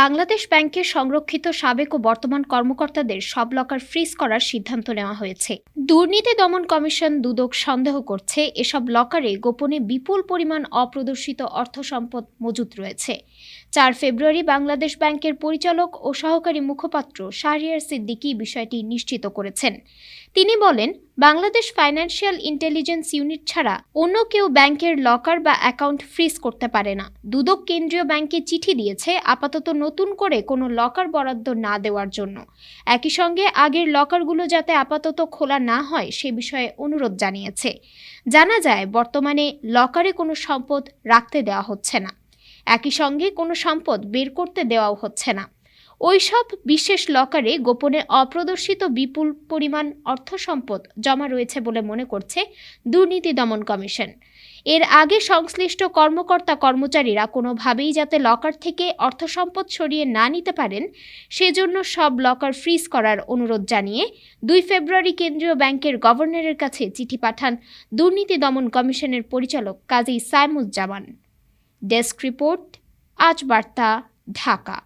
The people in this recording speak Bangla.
বাংলাদেশ ব্যাংকের সংরক্ষিত সাবেক ও বর্তমান কর্মকর্তাদের সব লকার ফ্রিজ করার সিদ্ধান্ত নেওয়া হয়েছে। দুর্নীতি দমন কমিশন দুদক সন্দেহ করছে, এসব লকারে গোপনে বিপুল পরিমাণ অপ্রদর্শিত অর্থ সম্পদ মজুত রয়েছে। চার ফেব্রুয়ারি বাংলাদেশ ব্যাংকের পরিচালক ও সহকারী মুখপাত্র শাহরিয়ার সিদ্দিকী বিষয়টি নিশ্চিত করেছেন। তিনি বলেন বাংলাদেশ ফাইন্যান্সিয়াল ইন্টেলিজেন্স ইউনিট ছাড়া অন্য কেউ ব্যাংকের লকার বা অ্যাকাউন্ট ফ্রিজ করতে পারে না। দুদক কেন্দ্রীয় ব্যাংকে চিঠি দিয়েছে আপাতত নতুন করে কোনো লকার বরাদ্দ না দেওয়ার জন্য। একই সঙ্গে আগের লকারগুলো যাতে আপাতত খোলা না হয় সে বিষয়ে অনুরোধ জানিয়েছে। জানা যায়, বর্তমানে লকারে কোনো সম্পদ রাখতে দেওয়া হচ্ছে না। একই সঙ্গে কোনো সম্পদ বের করতে দেওয়াও হচ্ছে না। ওইসব বিশেষ লকারে গোপনে অপ্রদর্শিত বিপুল পরিমাণ অর্থ সম্পদ জমা রয়েছে বলে মনে করছে দুর্নীতি দমন কমিশন। এর আগে সংশ্লিষ্ট কর্মকর্তা কর্মচারীরা কোনোভাবেই যাতে লকার থেকে অর্থ সম্পদ সরিয়ে না নিতে পারেন, সেজন্য সব লকার ফ্রিজ করার অনুরোধ জানিয়ে দুই ফেব্রুয়ারি কেন্দ্রীয় ব্যাংকের গভর্নরের কাছে চিঠি পাঠান দুর্নীতি দমন কমিশনের পরিচালক কাজী সাইমুজ্জামান। ডেস্ক রিপোর্ট, আজ বার্তা, ঢাকা।